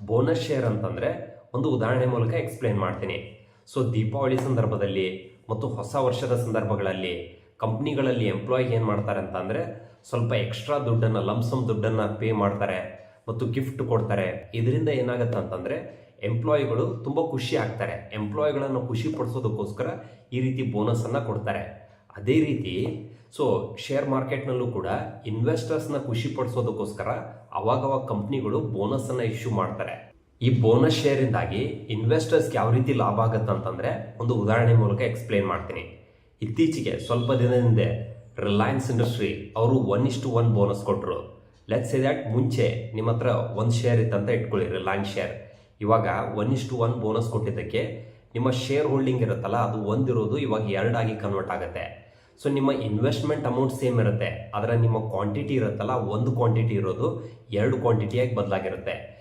Bonus share ಅಂತಂದರೆ ಒಂದು ಉದಾಹರಣೆ ಮೂಲಕ ಎಕ್ಸ್ಪ್ಲೇನ್ ಮಾಡ್ತೀನಿ. ಸೊ ದೀಪಾವಳಿ ಸಂದರ್ಭದಲ್ಲಿ ಮತ್ತು ಹೊಸ ವರ್ಷದ ಸಂದರ್ಭಗಳಲ್ಲಿ ಕಂಪ್ನಿಗಳಲ್ಲಿ ಎಂಪ್ಲಾಯ್ ಏನು ಮಾಡ್ತಾರೆ ಅಂತಂದರೆ ಸ್ವಲ್ಪ ಎಕ್ಸ್ಟ್ರಾ ದುಡ್ಡನ್ನು ಲಂಸಮ್ ದುಡ್ಡನ್ನು ಪೇ ಮಾಡ್ತಾರೆ ಮತ್ತು ಗಿಫ್ಟ್ ಕೊಡ್ತಾರೆ. ಇದರಿಂದ ಏನಾಗುತ್ತೆ ಅಂತಂದರೆ ಎಂಪ್ಲಾಯಿಗಳು ತುಂಬ ಖುಷಿ ಆಗ್ತಾರೆ. ಎಂಪ್ಲಾಯಿಗಳನ್ನು ಖುಷಿ ಪಡಿಸೋದಕ್ಕೋಸ್ಕರ ಈ ರೀತಿ ಬೋನಸನ್ನು ಕೊಡ್ತಾರೆ. ಅದೇ ರೀತಿ ಸೊ ಶೇರ್ ಮಾರ್ಕೆಟ್ನಲ್ಲೂ ಕೂಡ ಇನ್ವೆಸ್ಟರ್ಸ್ನ ಖುಷಿ ಪಡಿಸೋದಕ್ಕೋಸ್ಕರ ಅವಾಗವಾಗ ಕಂಪ್ನಿಗಳು ಬೋನಸನ್ನು ಇಶ್ಯೂ ಮಾಡ್ತಾರೆ. ಈ ಬೋನಸ್ ಶೇರಿಂದಾಗಿ ಇನ್ವೆಸ್ಟರ್ಸ್ಗೆ ಯಾವ ರೀತಿ ಲಾಭ ಆಗುತ್ತೆ ಅಂತಂದರೆ ಒಂದು ಉದಾಹರಣೆ ಮೂಲಕ ಎಕ್ಸ್ಪ್ಲೇನ್ ಮಾಡ್ತೀನಿ. ಇತ್ತೀಚೆಗೆ ಸ್ವಲ್ಪ ದಿನದಿಂದ ರಿಲಯನ್ಸ್ ಇಂಡಸ್ಟ್ರಿ ಅವರು ಒನ್ ಇಷ್ಟು ಒನ್ ಬೋನಸ್ ಕೊಟ್ಟರು ಲೆಟ್ಸ್ ಎ ದ್ಯಾಟ್ ಮುಂಚೆ ನಿಮ್ಮ ಹತ್ರ ಒಂದು ಶೇರ್ ಇತ್ತಂತ ಇಟ್ಕೊಳ್ಳಿ ರಿಲಯನ್ಸ್ ಶೇರ್ ಇವಾಗ ಒನ್ ಇಷ್ಟು ಒನ್ ಬೋನಸ್ ಕೊಟ್ಟಿದ್ದಕ್ಕೆ ನಿಮ್ಮ ಶೇರ್ ಹೋಲ್ಡಿಂಗ್ ಇರುತ್ತಲ್ಲ, ಅದು ಒಂದಿರೋದು ಇವಾಗ ಎರಡಾಗಿ ಕನ್ವರ್ಟ್ ಆಗುತ್ತೆ. ಸೊ ನಿಮ್ಮ ಇನ್ವೆಸ್ಟ್ಮೆಂಟ್ ಅಮೌಂಟ್ ಸೇಮ್ ಇರುತ್ತೆ. ಆದರೆ ನಿಮ್ಮ ಕ್ವಾಂಟಿಟಿ ಇರುತ್ತಲ್ಲ, ಒಂದು ಕ್ವಾಂಟಿಟಿ ಇರೋದು ಎರಡು ಕ್ವಾಂಟಿಟಿಯಾಗಿ ಬದಲಾಗಿರುತ್ತೆ.